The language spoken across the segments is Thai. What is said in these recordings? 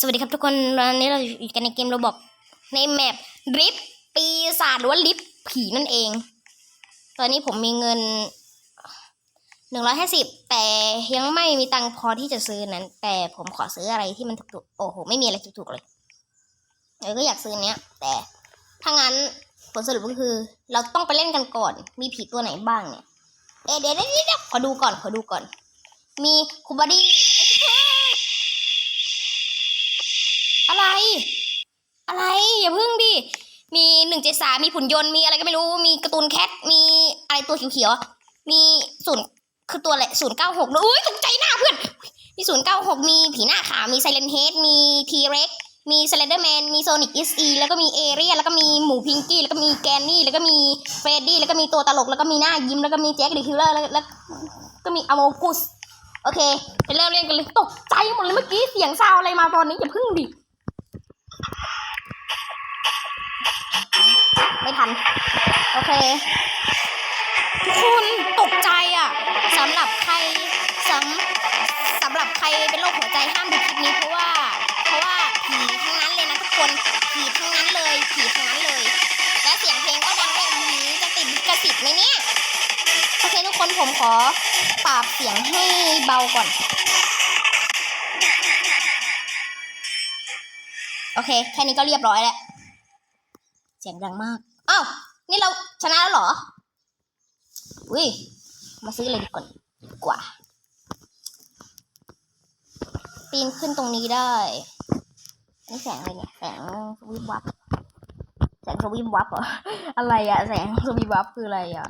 สวัสดีครับทุกคนวันนี้เราอยู่กันในเกมโรบอกในแมปริฟปีศาจหรือว่าลิฟผีนั่นเอง ตอนนี้ผมมีเงินหนึ่งร้อยห้าสิบแต่ยังไม่มีตังค์พอที่จะซื้อนั้น แต่ผมขอซื้ออะไรที่มันถูกๆโอ้โห ไม่มีอะไรถูกๆเลยเออก็อยากซื้อเนี้ย แต่ถ้างั้นผลสรุปก็คือ เราต้องไปเล่นกันก่อน มีผีตัวไหนบ้างเนี่ยเอเดี๋ยวเดี๋ยวเดี๋ยวขอดูก่อนขอดูก่อน มีคูบาดี้ อะไร อะไรอย่าพึ่งดิมีหนึ่งเจ็ดสามีผุนยนต์มีอะไรก็ไม่รู้มีการ์ตูนแคทมีอะไรตัวเขียวๆมีศูนย์คือตัวอะไรศูนย์เก้าหกอุ้ยตกใจหน้าเพื่อนมีศูนย์เก้าหกมีผีหน้าขาวมีไซเลนเฮดมีทีเร็กมีสเลนเดอร์แมนมีโซนิกอิสอีแล้วก็มีเอเรียแล้วก็มีหมูพิงกี้แล้วก็มีแกนนี่แล้วก็มีเฟรดดี้แล้วก็มีตัวตลกแล้วก็มีหน้ายิ้มแล้วก็มีแจ็คเดอะคิลเลอร์แล้วแล้วก็มีอโมกุสโอเคไปเริ่มเล่นกันเลย ตกใจหมดเลยเมื่อกี้เสียงซาวอะไรมาตอนนี้อย่าพึ่งดิ ไม่ทัน โอเค ทุกคนตกใจอะสำหรับใครสำสำหรับใครเป็นโรคหัวใจห้ามดูคลิปนี้เพราะว่า เพราะว่าผีทั้งนั้นเลยนะทุกคนผีทั้งนั้นเลยผีทั้งนั้นเลย และเสียงเพลงก็ดังด้วยอื้จะติดลิขสิทธิ์ไหมเนี่ยโอเคทุกคนผมขอปรับเสียงให้เบาก่อน โอเค แค่นี้ก็เรียบร้อยแล้ว สียงดังมากอ้าวนี่เราชนะแล้วเหรออุ้ยมาซื้ออะไรดีก่อนดีกว่า ปีนขึ้นตรงนี้ได้นี่แสงอะไรเนี่ยแสงสวิบวับแสงสวิบวับเหรออะไรอะแสงสวิบวับคืออะไรอะ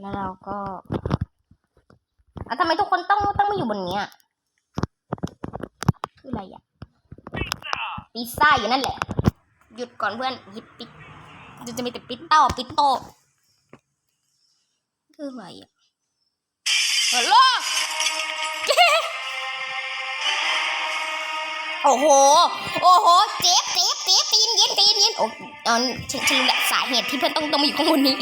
แล้วเราก็อะทำไมทุกคนต้องต้องมาอยู่บนเนี้ยคืออะไรอะพิซซ่าอยู่นั่นแหละ หยุดก่อนเพื่อนหยิบปิดจะมีแต่ปิดเต้าปิดโตคืออะไรอะฮัลโหลโอ้โห โอ้โห เจ็บเจ็บเจ็บตีนเย็นตีนเย็นโอ้เอาฉันฉันรู้แหละสาเหตุที่เพื่อนต้องต้องมาอยู่ข้างบนนี้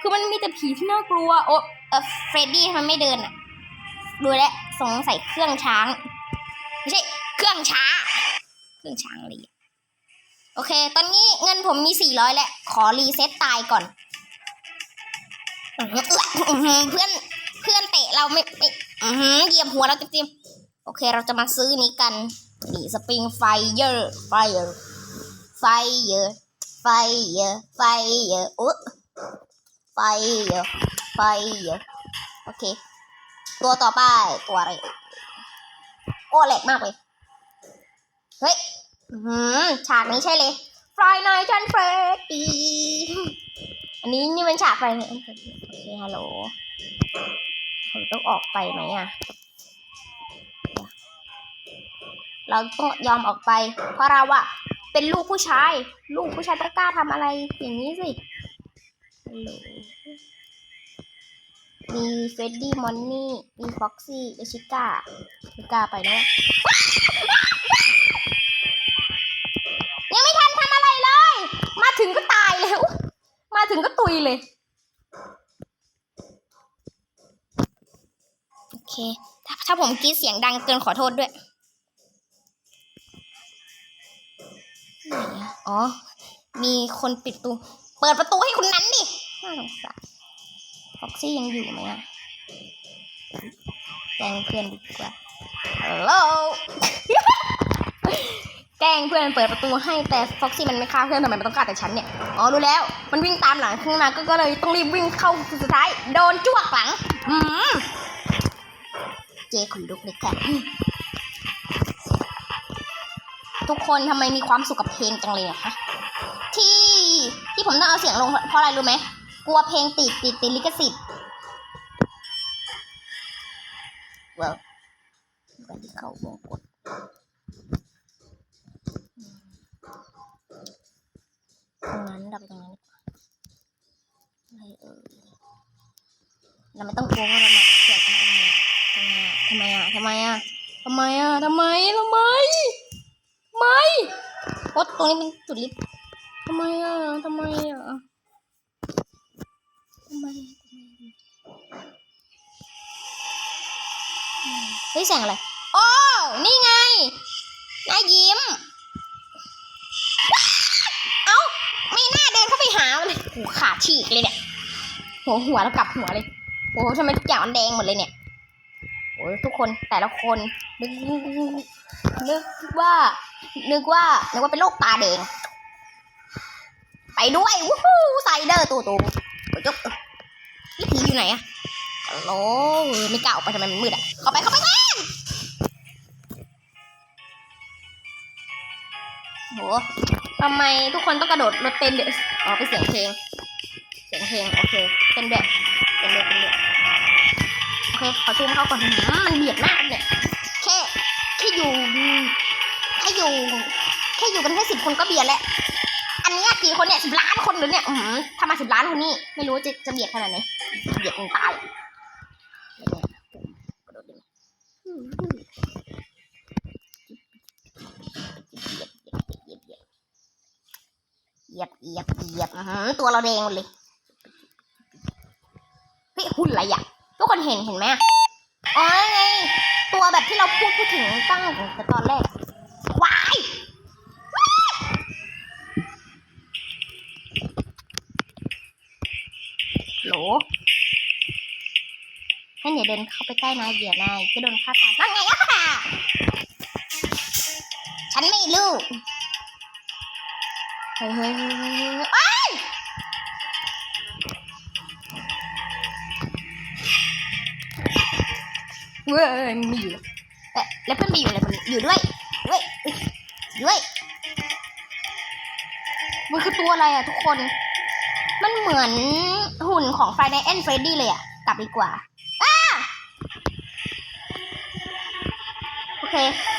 คือมันมีแต่ผีที่น่ากลัว โอ้เออเฟรดดี้มันไม่เดินอะ ดูแลสงสัยเครื่องช้าง ไม่ใช่ เครื่องช้า ครื่องช้างรอโอเค ตอนนี้เงินผมมีสี่ร้อยแล้ว ขอรีเซ็ตตายก่อน เพื่อนเพื่อนเตะเราไม่ไม่อื้อหือเหยียบหัวเราเต็มๆโอเค เราจะมาซื้อนี้กันนี่สปริงไฟเยอร์ไฟเยอร์ไฟเยอร์ไฟเยอร์ไฟเยอร์อุ๊ไฟเยอร์ไฟเยอร์โอเค ตัวต่อไปตัวอะไรโอ้แหลกมากเลย เฮ้ยอืมฉากนี้ใช่เลยฟรายนายจันเฟรดดีอันนี้นี่เป็นฉากไฟโอเคฮัลโหลผมต้องออกไปไหมอะ เราต้องยอมออกไป เพราะเราอะเป็นลูกผู้ชาย ลูกผู้ชายต้องกล้าทำอะไรอย่างนี้สิฮัลโหลมีเฟรดดี้มอนนี่ มีฟ็อกซี่เอชิก้าไม่กล้าไปแล้วอะ ยังไม่ทันทำอะไรเลย มาถึงก็ตายเลยอุ๊ย ยเลย โอเค ถ้าถ้าผมกรีดเสียงดังเกินขอโทษด้วย อ๋อ มีคนปิดประตู เปิดประตูให้คุณนั้นดิ น่าสงสารฟ็อกซี่ยังอยู่ไหมอะแกล้งเพื่อนดีกว่า ฮัลโหล แกล้งเพื่อนเปิดประตูให้แต่ฟ็อกซี่มันไม่ฆ่าเพื่อนทำไมมันต้องฆ่าแต่ฉันเนี่ยอ๋อรู้แล้วมันวิ่งตามหลังขึ้นมาก็เลยต้องรีบวิ่งเข้าสุดท้าย โดนจ้วกหลังอืมเจขนลุกเลยค่ะทุกคนทำไมมีความสุขกับเพลงจังเลยอะคะที่ที่ผมต้องเอาเสียงลงเพราะอะไรรู้ไหมกลัวเพลงติดติดติดลิขสิทธิ์ ตรงนั้นเราไปตรงนั้นดีกว่าอะไรเอ่ยเราไม่ต้องกลัวว่าเรามาเสียบอะไรทำไมอะทำไมอะทำไมอะทำไมอะทำไมทำไมไมโอ๊ตตรงนี้เป็นจุดลิฟต์ทำไมอะทำไมอะไมทำไมเฮ้ยแสงอะไรโอ้นี่ไงนายยิ้ม เอ้า ไม่น่าเดินเข้าไป หามันเลยโอ้ขาฉีกเลยเนี่ยหัวหัวแล้วกลับหัวเลยโอ้ทำไมทุกอย่างมันแดงหมดเลยเนี่ยโอ้ยทุกคนแต่ละคนนึกนึกว่า นึกว่านึกว่าเป็นโรคตาแดง ไปด้วยวู้ฮู้ไซเดอร์ตูตูโยกแล้วผีอยู่ไหนอะโลไม่กล้าออกไปทำไมมันมืดอะเข้าไปเข้าไป โหทำไมทุกคนต้องกระโดดรถเต้นเดี๋ยวอ๋อไปเสียงเพลง เสียงเพลงโอเคเต้นแบบเต้นแบบเต้นแบบโอเคขอซูมเข้าก่อนหืมมันเบียดมากเนี่ยแค่แค่อยู่แค่อยู่แค่อยู่กันแค่สิบคนก็เบียดแล้วอันนี้กี่คนเนี่ยสิบล้านคนหรือเนี่ยอือหือถ้ามาสิบล้านคนนี้ไม่รู้จะจะเบียดขนาดไหนเบียดมึงตายอะไรเนี่ยกระโดดเลยเห ยียบเหยียบเหยียบเงียบอื้อหือตัวเราแดงหมดเลยเฮ้ยหุ่นอะไรอะทุกคนเห็นเห็นไหมอะอ๋อไงตัวแบบที่เราพูดพูดถึงตั้งแต่ตอนแรกวายโหลให้เนี่ยเดินเข้าไปใกล้นายเดี๋ยวนายจะโดนฆ่าตายนั่นไงอะค่ะฉันไม่รู้ ฮ้ยเฮ้ยเฮ้ยเฮ้ยเฮ้ยเอ้ยเว้ยมีอยู่เอ๊ะแล้วเพื่อนไปอยู่อะไรมันอยู่ด้วยเว้ยอยู่ด้วยมันคือตัวอะไรอะทุกคน มันเหมือนหุ่นของ Friday and Freddy เลยอะกลับดีกว่าอ้าโอเค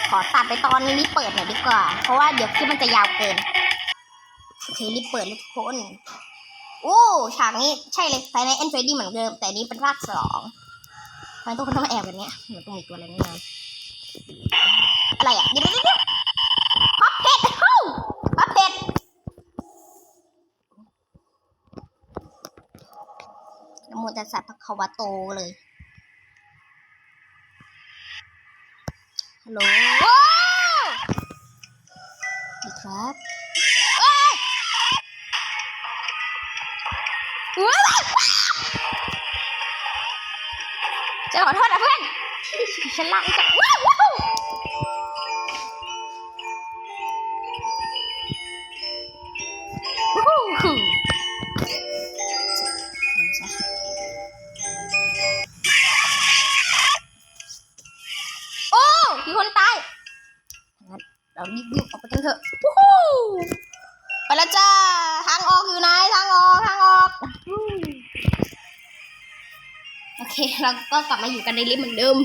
ขอตัดไปตอนรีบเปิดหน่อยดีกว่า เพราะว่าเดี๋ยวคลิปมันจะยาวเกิน เครีบเปิดเลยทุกคนโอ้ฉากนี้ใช่เลย Friday and Freddy เหมือนเดิม แต่นี้เป็นภาคสองทำไมทุกคนต้องมาแอบกันเนี้ยมันต้องมีตัวอะไรแน่นอนอะไรอะเดี๋ยวเดี๋ยวเดี๋ยวพับเพชรฮู้พับเพชรนโมตัสสะภะคะวะโตเลยฮัลโหล ฉันลากจังว้าวว้าววู้ฮู้โอ้มีคนตายงั้นเรารีบวิ่งออกไปกันเถอะวู้ฮู้ไปแล้วจ้า ทางออกอยู่ไหน ทางออก ทางออกโอเค เราก็กลับมาอยู่กันในลิฟต์เหมือนเดิม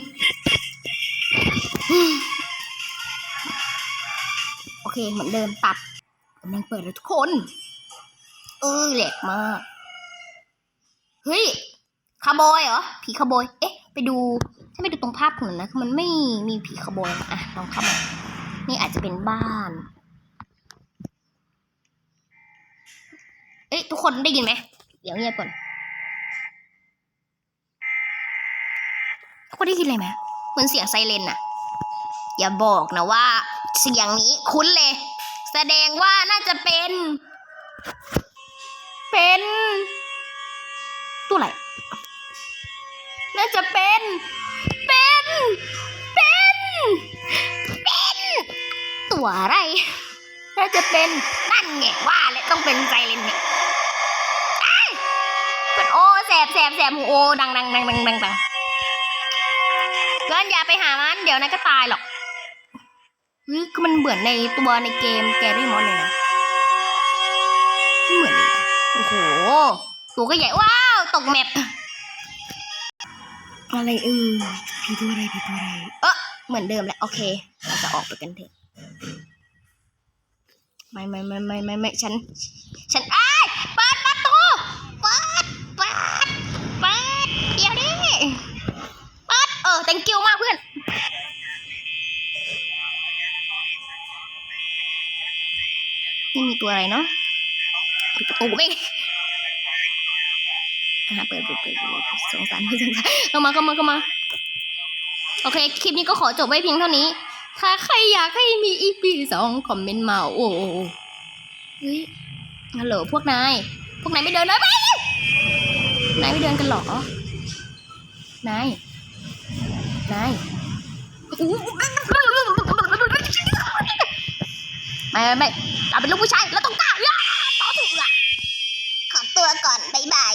โอเคเหมือนเดิมตัดกำลังเปิดเลยทุกคน เออแหลกมากเฮ้ยคาบอยเหรอผีคาบอย เอ๊ะ ไปดูถ้าไปดูตรงภาพเหมือนนะมันไม่มีผีขโมยอะลองเข้ามานี่อาจจะเป็นบ้าน เอ๊ะทุกคนได้ยินไหมเดี๋ยวเงียบก่อนทุกคนได้ยินอะไรไหมเหมือนเสียงไซเรนอะ อย่าบอกนะว่า เสียงนี้คุ้นเลย แสดงว่าน่าจะเป็น เป็นตัวอะไรน่าจะเป็น เป็น เป็น เป็น ตัวอะไร น่าจะเป็น นั่นไงว่าแล้วต้องเป็นไซเลนเนี่ยไอ้ายเป็นโอแสบแสบแสบหูโอดังดังดังดังดังดังเพื่อนอย่าไปหามัน เดี๋ยวนั้นก็ตายหรอก เฮ้ยคือมันเหมือนในตัวในเกมแกรี่มอนเลยนะไม่เหมือนเลยโอ้โห ตัวก็ใหญ่ ว้าว ตกแมปอะไรเออผีตัวอะไรผีตัวอะไร เออเหมือนเดิมแหละโอเค เราจะออกไปกันเถอะ ไม่ไม่ไม่ไม่ไม่ไม่ฉัน ฉันไอ้เปิดประตูเปิดเปิดเปิดเดี๋ยวดิเปิดเออ thank you มากเพื่อน นี่มีตัวอะไรเนาะปิดประตูไม่งอะเปิดเปิดเปิดสงสารไม่สงสารเข้ามาเข้ามาเข้ามา โอเค คลิปนี้ก็ขอจบไว้เพียงเท่านี้ ถ้าใครอยากให้มีอีพีสองคอมเมนต์มา โอ้โหเฮ้ยฮัลโหลพวกนาย พวกนายไม่เดินเลยไปนายไม่เดินกันหรอ นาย นาย ไม่ไม่ไม่เราเป็นลูกผู้ชายเราต้องกล้าต่อสู้อะขอตัวก่อนบ๊ายบาย